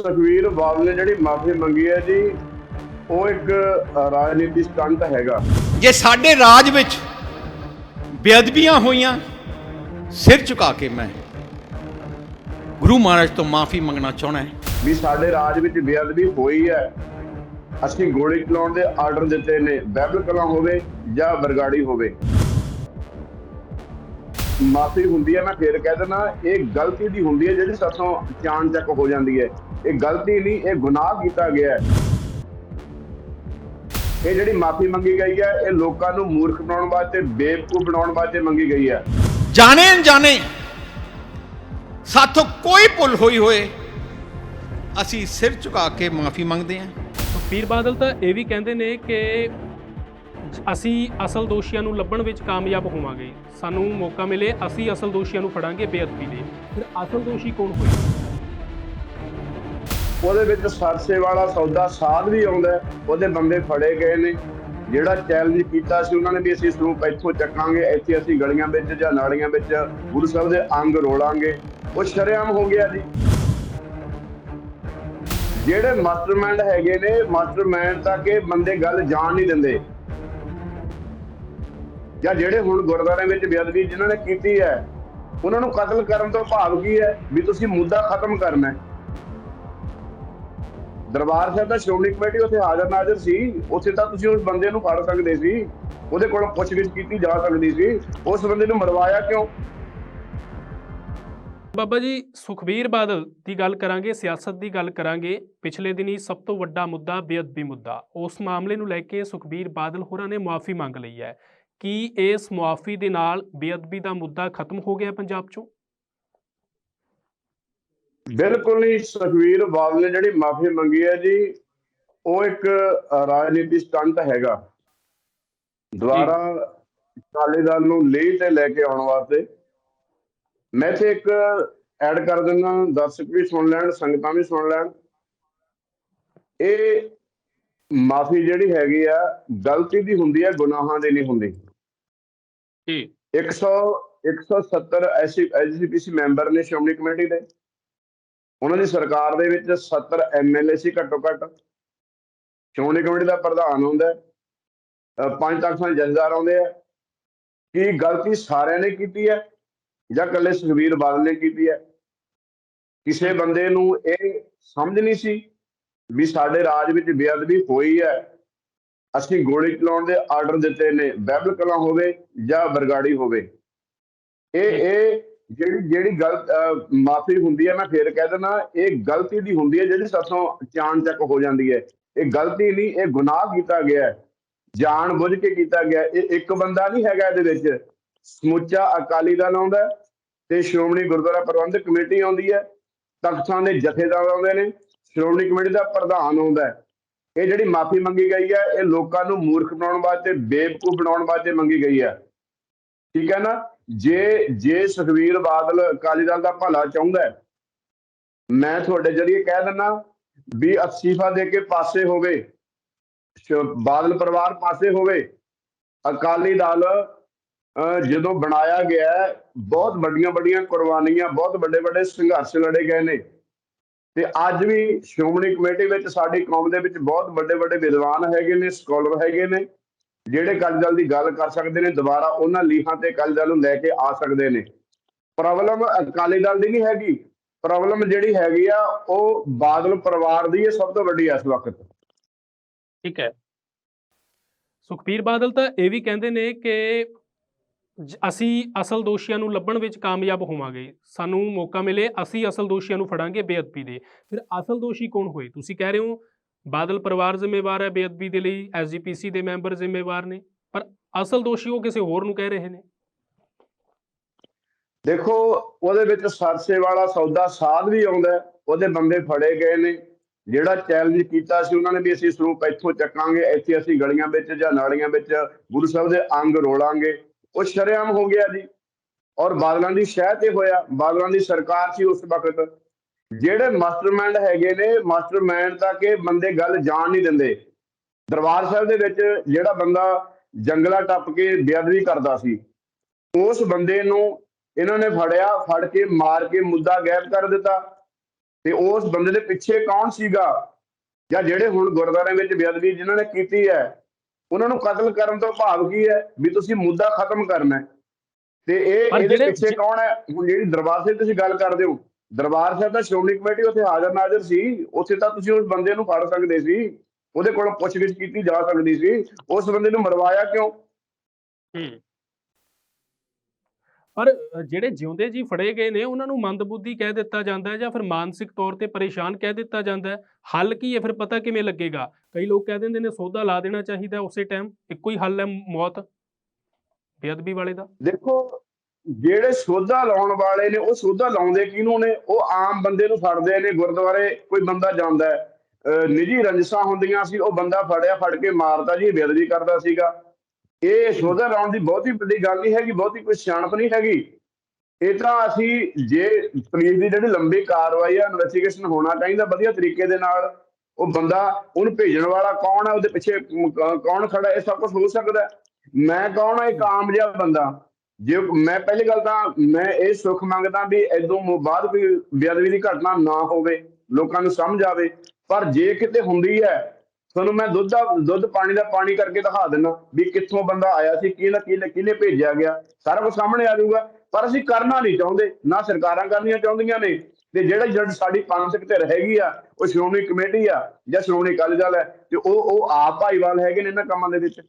ਸੁਖਵੀਰ ਬਾਦਲ ਨੇ ਜਿਹੜੀ ਮਾਫੀ ਮੰਗੀ ਹੈ ਜੀ ਉਹ ਇੱਕ ਰਾਜਨੀਤੀ ਸਟੰਟ ਹੈਗਾ। ਜੇ ਸਾਡੇ ਰਾਜ ਵਿੱਚ ਬੇਅਦਬੀਆਂ ਹੋਈਆਂ ਸਿਰ ਝੁਕਾ ਕੇ ਮੈਂ ਗੁਰੂ ਮਹਾਰਾਜ ਤੋਂ ਮਾਫੀ ਮੰਗਣਾ ਚਾਹਣਾ ਹੈ। ਵੀ ਸਾਡੇ ਰਾਜ ਵਿੱਚ ਬੇਅਦਬੀ ਹੋਈ ਹੈ ਅਸੀਂ ਗੋਲੀ ਚਲਾਉਣ ਦੇ ਆਰਡਰ ਦਿੱਤੇ ਨੇ ਬਹਿਬਲ ਕਲਾਂ ਹੋਵੇ ਜਾਂ ਬਰਗਾੜੀ ਹੋਵੇ। ਮਾਫੀ ਹੁੰਦੀ ਹੈ ਮੈਂ ਫੇਰ ਕਹਿ ਦਿੰਦਾ ਇਹ ਗਲਤੀ ਦੀ ਹੁੰਦੀ ਹੈ ਜਿਹੜੀ ਸਾਥੋਂ ਚਾਨ ਚੱਕ ਹੋ ਜਾਂਦੀ ਹੈ। ਇਹ ਗਲਤੀ ਨਹੀਂ ਇਹ ਗੁਨਾਹ ਕੀਤਾ ਗਿਆ ਹੈ। ਇਹ ਜਿਹੜੀ ਮਾਫੀ ਮੰਗੀ ਗਈ ਹੈ ਇਹ ਲੋਕਾਂ ਨੂੰ ਮੂਰਖ ਬਣਾਉਣ ਵਾਸਤੇ ਬੇਵਕੂਫ ਬਣਾਉਣ ਵਾਸਤੇ ਮੰਗੀ ਗਈ ਹੈ। ਜਾਣੇ ਅਣਜਾਣੇ ਸਾਥੋਂ ਕੋਈ ਭੁੱਲ ਹੋਈ ਹੋਏ ਅਸੀਂ ਸਿਰ ਝੁਕਾ ਕੇ ਮਾਫੀ ਮੰਗਦੇ ਹਾਂ। ਸੁਖਬੀਰ ਬਾਦਲ ਤਾਂ ਇਹ ਵੀ ਕਹਿੰਦੇ ਨੇ ਕਿ ਅਸੀਂ ਅਸਲ ਦੋਸ਼ੀਆਂ ਨੂੰ ਲੱਭਣ ਵਿੱਚ ਕਾਮਯਾਬ ਹੋਵਾਂਗੇ। ਸਾਨੂੰ ਮੌਕਾ ਮਿਲੇ, ਅਸੀਂ ਅਸਲ ਦੋਸ਼ੀਆਂ ਨੂੰ ਫੜਾਂਗੇ ਬੇਅਦਬੀ ਦੇ। ਫਿਰ ਅਸਲ ਦੋਸ਼ੀ ਕੌਣ ਹੋਏ? ਉਹਦੇ ਵਿੱਚ ਸਰਸੇ ਵਾਲਾ ਸੌਦਾ ਸਾਧ ਵੀ ਆਉਂਦਾ ਉਹਦੇ ਬੰਦੇ ਫੜੇ ਗਏ ਨੇ। ਜਿਹੜਾ ਚੈਲੰਜ ਕੀਤਾ ਸੀ, ਉਹਨਾਂ ਨੇ ਵੀ ਅਸੀਂ ਸਰੂਪ ਇੱਥੋਂ ਚੱਕਾਂਗੇ। ਇੱਥੇ ਅਸੀਂ ਗਲੀਆਂ ਵਿੱਚ ਜਾਂ ਨਾਲੀਆਂ ਵਿੱਚ ਗੁਰੂ ਸਾਹਿਬ ਦੇ ਅੰਗ ਰੋਲਾਂਗੇ। ਉਹ ਸ਼ਰੇਆਮ ਹੋ ਗਿਆ ਜੀ। ਜਿਹੜੇ ਮਾਸਟਰਮਾਈਂਡ ਹੈਗੇ ਨੇ ਮਾਸਟਰਮਾਈਂਡ ਤੱਕ ਇਹ ਬੰਦੇ ਗੱਲ ਜਾਣ ਨਹੀਂ ਦਿੰਦੇ। ਜਾਂ ਜਿਹੜੇ ਹੁਣ ਗੁਰਦੁਆਰਿਆਂ ਵਿੱਚ ਬੇਅਦਬੀ ਜਿਨ੍ਹਾਂ ਨੇ ਕੀਤੀ ਹੈ, ਉਹਨਾਂ ਨੂੰ ਕਤਲ ਕਰਨ ਤੋਂ ਭਾਵ ਕੀ ਹੈ ਵੀ ਤੁਸੀਂ ਮੁੱਦਾ ਖਤਮ ਕਰਨਾ ਹੈ? ਦਰਬਾਰ ਸਾਹਿਬ ਦਾ ਸ਼੍ਰੋਮਣੀ ਕਮੇਟੀ ਉੱਥੇ ਹਾਜ਼ਰ ਨਾਜ਼ਰ ਸੀ, ਉੱਥੇ ਤਾਂ ਤੁਸੀਂ ਉਸ ਬੰਦੇ ਨੂੰ ਫੜ ਸਕਦੇ ਸੀ, ਉਹਦੇ ਕੋਲੋਂ ਪੁੱਛਗਿੱਛ ਕੀਤੀ ਜਾ ਸਕਦੀ ਸੀ, ਉਸ ਬੰਦੇ ਨੂੰ ਮਰਵਾਇਆ ਕਿਉਂ? ਬਾਬਾ ਜੀ, ਸੁਖਬੀਰ ਬਾਦਲ ਦੀ ਗੱਲ ਕਰਾਂਗੇ, ਸਿਆਸਤ ਦੀ ਗੱਲ ਕਰਾਂਗੇ, ਪਿਛਲੇ ਦਿਨੀ ਸਭ ਤੋਂ ਵੱਡਾ ਮੁੱਦਾ ਬੇਅਦਬੀ ਮੁੱਦਾ, ਉਸ ਮਾਮਲੇ ਨੂੰ ਲੈ ਕੇ ਸੁਖਬੀਰ ਬਾਦਲ ਹੋਰਾਂ ਨੇ ਮੁਆਫੀ ਮੰਗ ਲਈ ਹੈ। ਕੀ ਇਸ ਮੁਆਫੀ ਦੇ ਨਾਲ ਬੇਅਦਬੀ ਦਾ ਮੁੱਦਾ ਖਤਮ ਹੋ ਗਿਆ ਪੰਜਾਬ 'ਚੋਂ? ਬਿਲਕੁਲ ਨਹੀਂ ਸੁਖਵੀਰ ਬਾਦਲ ਨੇ ਜਿਹੜੀ ਮਾਫੀ ਮੰਗੀ ਹੈ ਜੀ ਉਹ ਇੱਕ ਰਾਜਨੀਤੀ ਸਟੰਟ ਹੈਗਾ। ਦੁਬਾਰਾ ਅਕਾਲੀ ਦਲ ਨੂੰ ਲੀਹ ਤੇ ਲੈ ਕੇ ਆਉਣ ਵਾਸਤੇ। ਮੈਂ ਤੇ ਇੱਕ ਐਡ ਕਰ ਦਿੰਦਾ ਦਰਸ਼ਕ ਵੀ ਸੁਣ ਲੈਣ ਸੰਗਤਾਂ ਵੀ ਸੁਣ ਲੈਣ। ਇਹ ਮਾਫੀ ਜਿਹੜੀ ਹੈਗੀ ਆ ਗਲਤੀ ਦੀ ਹੁੰਦੀ ਹੈ ਗੁਨਾਹਾਂ ਦੀ ਨਹੀਂ ਹੁੰਦੀ। ਜੀ। 100 170 ਐਸੀ, ਐਸਜੀਪੀਸੀ ਮੈਂਬਰ ਨੇ ਸ਼੍ਰੋਮਣੀ ਕਮੇਟੀ ਦੇ। ਉਹਨਾਂ ਦੀ ਸਰਕਾਰ ਦੇ ਵਿੱਚ 70 ਐਮਐਲਏ ਸੀ ਘੱਟੋ ਘੱਟ। ਸ਼੍ਰੋਮਣੀ ਕਮੇਟੀ ਦਾ ਪ੍ਰਧਾਨ ਹੁੰਦਾ ਪੰਜ ਤੱਕ ਸਾਰੇ ਜਥੇਦਾਰ ਆਉਂਦੇ ਆ। ਕੀ ਗਲਤੀ ਸਾਰਿਆਂ ਨੇ ਕੀਤੀ ਹੈ ਜਾਂ ਇਕੱਲੇ ਸੁਖਬੀਰ ਬਾਦਲ ਨੇ ਕੀਤੀ ਹੈ? ਕਿਸੇ ਬੰਦੇ ਨੂੰ ਇਹ ਸਮਝ ਨਹੀਂ ਸੀ ਵੀ ਸਾਡੇ ਰਾਜ ਵਿੱਚ ਬੇਅਦਬੀ ਹੋਈ ਹੈ। ਅਸੀਂ ਗੋਲੀ ਚਲਾਉਣ ਦੇ ਆਰਡਰ ਦਿੱਤੇ ਨੇ ਬਹਿਬਲ ਕਲਾਂ ਹੋਵੇ ਜਾਂ ਬਰਗਾੜੀ ਹੋਵੇ। ਇਹ ਇਹ ਜਿਹੜੀ ਜਿਹੜੀ ਗਲਤ ਮਾਫੀ ਹੁੰਦੀ ਹੈ ਮੈਂ ਫੇਰ ਕਹਿ ਦਿੰਦਾ ਇਹ ਗਲਤੀ ਦੀ ਹੁੰਦੀ ਹੈ ਜਿਹੜੀ ਸਾਥੋਂ ਚਾਨ ਚੱਕ ਹੋ ਜਾਂਦੀ ਹੈ। ਇਹ ਗਲਤੀ ਨਹੀਂ ਇਹ ਗੁਨਾਹ ਕੀਤਾ ਗਿਆ ਹੈ। ਜਾਣ ਬੁੱਝ ਕੇ ਕੀਤਾ ਗਿਆ। ਇਹ ਇੱਕ ਬੰਦਾ ਨਹੀਂ ਹੈਗਾ ਇਹਦੇ ਵਿੱਚ। ਸਮੁੱਚਾ ਅਕਾਲੀ ਦਲ ਆਉਂਦਾ ਤੇ ਸ਼੍ਰੋਮਣੀ ਗੁਰਦੁਆਰਾ ਪ੍ਰਬੰਧਕ ਕਮੇਟੀ ਆਉਂਦੀ ਹੈ। ਤਖਤਾਂ ਦੇ ਜਥੇਦਾਰ ਆਉਂਦੇ ਨੇ। ਸ਼੍ਰੋਮਣੀ ਕਮੇਟੀ ਦਾ ਪ੍ਰਧਾਨ ਆਉਂਦਾ ਹੈ। ਇਹ ਜਿਹੜੀ ਮਾਫੀ ਮੰਗੀ ਗਈ ਹੈ ਇਹ ਲੋਕਾਂ ਨੂੰ ਮੂਰਖ ਬਣਾਉਣ ਵਾਸਤੇ ਬੇਵਕੂਫ ਬਣਾਉਣ ਵਾਸਤੇ ਮੰਗੀ ਗਈ ਹੈ। ਠੀਕ ਹੈ ਨਾ? ਜੇ ਜੇ ਸੁਖਵੀਰ ਬਾਦਲ ਅਕਾਲੀ ਦਲ ਦਾ ਭਲਾ ਚਾਹੁੰਦਾ ਮੈਂ ਤੁਹਾਡੇ ਜਰੀਏ ਕਹਿ ਦਿੰਦਾ ਵੀ ਅਸਤੀਫਾ ਦੇ ਕੇ ਪਾਸੇ ਹੋਵੇ ਬਾਦਲ ਪਰਿਵਾਰ ਪਾਸੇ ਹੋਵੇ ਅਕਾਲੀ ਦਲ ਅਹ, ਜਦੋਂ ਬਣਾਇਆ ਗਿਆ ਬਹੁਤ ਵੱਡੀਆਂ ਵੱਡੀਆਂ ਕੁਰਬਾਨੀਆਂ ਬਹੁਤ ਵੱਡੇ ਵੱਡੇ ਸੰਘਰਸ਼ ਲੜੇ ਗਏ ਨੇ। ਤੇ ਅੱਜ ਵੀ ਸ਼੍ਰੋਮਣੀ ਕਮੇਟੀ ਵਿੱਚ ਸਾਡੀ ਕੌਮ ਦੇ ਵਿੱਚ ਬਹੁਤ ਵੱਡੇ ਵੱਡੇ ਵਿਦਵਾਨ ਹੈਗੇ ਨੇ ਸਕਾਲਰ ਹੈਗੇ ਨੇ, ਜਿਹੜੇ ਅਕਾਲੀ ਦਲ ਦੀ ਗੱਲ ਕਰ ਸਕਦੇ ਨੇ, ਦੁਬਾਰਾ ਉਹਨਾਂ ਲੀਹਾਂ ਤੇ ਅਕਾਲੀ ਦਲ ਨੂੰ ਲੈ ਕੇ ਆ ਸਕਦੇ ਨੇ। ਪ੍ਰੋਬਲਮ ਅਕਾਲੀ ਦਲ ਦੀ ਨਹੀਂ ਹੈਗੀ, ਪ੍ਰੋਬਲਮ ਜਿਹੜੀ ਹੈਗੀ ਆ, ਉਹ ਬਾਦਲ ਪਰਿਵਾਰ ਦੀ ਹੈ ਸਭ ਤੋਂ ਵੱਡੀ ਇਸ ਵਕਤ। ਠੀਕ ਹੈ। ਸੁਖਬੀਰ ਬਾਦਲ ਤਾਂ ਇਹ ਵੀ ਕਹਿੰਦੇ ਨੇ ਕਿ ਅਸੀਂ ਅਸਲ ਦੋਸ਼ੀਆਂ ਨੂੰ ਲੱਭਣ ਵਿੱਚ ਕਾਮਯਾਬ ਹੋਵਾਂਗੇ। ਸਾਨੂੰ ਮੌਕਾ ਮਿਲੇ, ਅਸੀਂ ਅਸਲ ਦੋਸ਼ੀਆਂ ਨੂੰ ਫੜਾਂਗੇ ਬੇਅਦਬੀ ਦੇ। ਫਿਰ ਅਸਲ ਦੋਸ਼ੀ ਕੌਣ ਹੋਏ? ਤੁਸੀਂ ਕਹਿ ਰਹੇ ਹੋ, ਬਾਦਲ ਪਰਿਵਾਰ ਜ਼ਿੰਮੇਵਾਰ ਹੈ ਬੇਅਦਬੀ ਦੇ ਲਈ ਐਸਜੀਪੀਸੀ ਦੇ ਮੈਂਬਰ ਜ਼ਿੰਮੇਵਾਰ ਨੇ। ਪਰ ਅਸਲ ਦੋਸ਼ੀ ਉਹ ਕਿਸੇ ਹੋਰ ਨੂੰ ਕਹਿ ਰਹੇ ਨੇ। ਦੇਖੋ, ਉਹਦੇ ਵਿੱਚ ਸਰਸੇ ਵਾਲਾ ਸੌਦਾ ਸਾਧ ਵੀ ਆਉਂਦਾ ਉਹਦੇ ਬੰਦੇ ਫੜੇ ਗਏ ਨੇ। ਜਿਹੜਾ ਚੈਲੰਜ ਕੀਤਾ ਸੀ, ਉਹਨਾਂ ਨੇ ਵੀ ਅਸੀਂ ਸਰੂਪ ਇੱਥੋਂ ਚੱਕਾਂਗੇ। ਇੱਥੇ ਅਸੀਂ ਗਲੀਆਂ ਵਿੱਚ ਜਾਂ ਨਾਲੀਆਂ ਵਿੱਚ ਗੁਰੂ ਸਾਹਿਬ ਦੇ ਅੰਗ ਰੋਲਾਂਗੇ। ਉਹ ਸ਼ਰੇਆਮ ਹੋ ਗਿਆ ਜੀ। ਔਰ ਬਾਦਲਾਂ ਦੀ ਸ਼ਹਿ ਤੇ ਹੋਇਆ, ਬਾਦਲਾਂ ਦੀ ਸਰਕਾਰ ਸੀ ਉਸ ਵਕਤ। ਜਿਹੜੇ ਮਾਸਟਰਮਾਈਂਡ ਹੈਗੇ ਨੇ, ਮਾਸਟਰਮਾਈਂਡ ਤੱਕ ਇਹ ਬੰਦੇ ਗੱਲ ਜਾਣ ਨਹੀਂ ਦਿੰਦੇ। ਦਰਬਾਰ ਸਾਹਿਬ ਦੇ ਵਿੱਚ ਜਿਹੜਾ ਬੰਦਾ ਜੰਗਲਾ ਟੱਪ ਕੇ ਬੇਅਦਬੀ ਕਰਦਾ ਸੀ, ਉਸ ਬੰਦੇ ਨੂੰ ਇਹਨਾਂ ਨੇ ਫੜਿਆ, ਫੜ ਕੇ ਮਾਰ ਕੇ ਮੁੱਦਾ ਗਾਇਬ ਕਰ ਦਿੱਤਾ। ਤੇ ਉਸ ਬੰਦੇ ਦੇ ਪਿੱਛੇ ਕੌਣ ਸੀਗਾ? ਜਾਂ ਜਿਹੜੇ ਹੁਣ ਗੁਰਦੁਆਰਿਆਂ ਵਿੱਚ ਬੇਅਦਬੀ ਜਿਨ੍ਹਾਂ ਨੇ ਕੀਤੀ ਹੈ ਉਹਨਾਂ ਨੂੰ ਕਤਲ ਕਰਨ ਤੋਂ ਭਾਵ ਕੀ ਹੈ? ਵੀ ਤੁਸੀਂ ਮੁੱਦਾ ਖਤਮ ਕਰਨਾ ਹੈ। ਤੇ ਇਹ ਇਹਦੇ ਪਿੱਛੇ ਕੌਣ ਹੈ? ਹੁਣ ਜਿਹੜੀ ਦਰਬਾਰ ਸਾਹਿਬ ਤੁਸੀਂ ਗੱਲ ਕਰਦੇ ਹੋ ਦਰਬਾਰ ਸਾਹਿਬ ਦਾ ਸ਼੍ਰੋਮਣੀ ਕਮੇਟੀ ਉੱਥੇ ਹਾਜ਼ਰ ਨਾਜ਼ਰ ਸੀ ਉੱਥੇ ਤਾਂ ਤੁਸੀਂ ਉਸ ਬੰਦੇ ਨੂੰ ਫੜ ਸਕਦੇ ਸੀ ਉਹਦੇ ਕੋਲੋਂ ਪੁੱਛਗਿੱਛ ਕੀਤੀ ਜਾ ਸਕਦੀ ਸੀ ਉਸ ਬੰਦੇ ਨੂੰ ਮਰਵਾਇਆ ਕਿਉਂ? ਪਰ ਜਿਹੜੇ ਜਿਉਂਦੇ ਜੀ ਫੜੇ ਗਏ ਨੇ, ਉਹਨਾਂ ਨੂੰ ਮੰਦਬੁੱਧੀ ਕਹਿ ਦਿੱਤਾ ਜਾਂਦਾ ਹੈ ਜਾਂ ਫਿਰ ਮਾਨਸਿਕ ਤੌਰ ਤੇ ਪਰੇਸ਼ਾਨ ਕਹਿ ਦਿੱਤਾ ਜਾਂਦਾ ਹੈ। ਹੱਲ ਕੀ ਹੈ? ਫਿਰ ਪਤਾ ਕਿਵੇਂ ਲੱਗੇਗਾ? ਕਈ ਲੋਕ ਕਹਿ ਦਿੰਦੇ ਨੇ, ਸੌਦਾ ਲਾ ਦੇਣਾ ਚਾਹੀਦਾ ਉਸੇ ਟਾਈਮ ਇੱਕੋ ਹੀ ਹੱਲ ਹੈ ਮੌਤ। ਬੇਅਦਬੀ ਵਾਲੇ ਦਾ। ਦੇਖੋ, ਜਿਹੜੇ ਸੋਧਾ ਲਾਉਣ ਵਾਲੇ ਨੇ, ਉਹ ਸੋਧਾ ਲਾਉਂਦੇ ਕਿਹਨੂੰ ਨੇ? ਉਹ ਆਮ ਬੰਦੇ ਨੂੰ ਫੜਦੇ ਨੇ। ਗੁਰਦੁਆਰੇ ਕੋਈ ਬੰਦਾ ਜਾਂਦਾ ਹੈ। ਅਹ ਨਿੱਜੀ ਰੰਜਸਾਂ ਹੁੰਦੀਆਂ ਸੀ, ਉਹ ਬੰਦਾ ਫੜਿਆ, ਫੜ ਕੇ ਮਾਰਦਾ ਜੀ, ਬੇਅਦਬੀ ਕਰਦਾ ਸੀਗਾ। ਇਹ ਸੋਧਾ ਲਾਉਣ ਦੀ ਬਹੁਤੀ ਵੱਡੀ ਗੱਲ ਨਹੀਂ ਹੈਗੀ, ਬਹੁਤੀ ਕੋਈ ਸਿਆਣਪ ਨਹੀਂ ਹੈਗੀ। ਇਹ ਤਾਂ ਅਸੀਂ ਜੇ ਪੁਲਿਸ ਦੀ ਜਿਹੜੀ ਲੰਬੀ ਕਾਰਵਾਈ ਆ ਇਨਵੈਸਟੀਗੇਸ਼ਨ ਹੋਣਾ ਚਾਹੀਦਾ, ਵਧੀਆ ਤਰੀਕੇ ਦੇ ਨਾਲ ਉਹ ਬੰਦਾ ਉਹਨੂੰ ਭੇਜਣ ਵਾਲਾ ਕੌਣ ਹੈ ਉਹਦੇ ਪਿੱਛੇ ਕੌਣ ਖੜਾ, ਇਹ ਸਭ ਕੁਝ ਹੋ ਸਕਦਾ ਮੈਂ ਕੌਣ ਹਾਂ ਇੱਕ ਆਮ ਜਿਹਾ ਬੰਦਾ? ਜੇ ਮੈਂ ਪਹਿਲੀ ਗੱਲ ਤਾਂ ਮੈਂ ਇਹ ਸੁੱਖ ਮੰਗਦਾ ਵੀ ਇਦੋਂ ਬਾਅਦ ਕੋਈ ਬੇਅਦਬੀ ਦੀ ਘਟਨਾ ਨਾ ਹੋਵੇ, ਲੋਕਾਂ ਨੂੰ ਸਮਝ ਆਵੇ। ਪਰ ਜੇ ਕਿਤੇ ਹੁੰਦੀ ਹੈ ਤੁਹਾਨੂੰ ਮੈਂ ਦੁੱਧ ਦਾ, ਦੁੱਧ ਪਾਣੀ ਦਾ ਪਾਣੀ ਕਰਕੇ ਦਿਖਾ ਦਿੰਦਾ ਵੀ ਕਿੱਥੋਂ ਬੰਦਾ ਆਇਆ ਸੀ, ਕਿਹਨੇ ਕਿਹਨੇ ਕਿਹਨੇ ਭੇਜਿਆ ਗਿਆ। ਸਾਰਾ ਕੁਝ ਸਾਹਮਣੇ ਆ ਜਾਊਗਾ, ਪਰ ਅਸੀਂ ਕਰਨਾ ਨਹੀਂ ਚਾਹੁੰਦੇ, ਨਾ ਸਰਕਾਰਾਂ ਕਰਨੀਆਂ ਚਾਹੁੰਦੀਆਂ ਨੇ। ਤੇ ਜਿਹੜਾ ਜਿਹੜੀ ਸਾਡੀ ਪੰਥਕ ਧਿਰ ਹੈਗੀ ਆ, ਉਹ ਸ਼੍ਰੋਮਣੀ ਕਮੇਟੀ ਆ ਜਾਂ ਸ਼੍ਰੋਮਣੀ ਅਕਾਲੀ ਦਲ ਹੈ ਤੇ ਉਹ ਉਹ ਆਪ ਭਾਈਵਾਲ ਹੈਗੇ ਨੇ ਇਹਨਾਂ ਕੰਮਾਂ ਦੇ ਵਿੱਚ।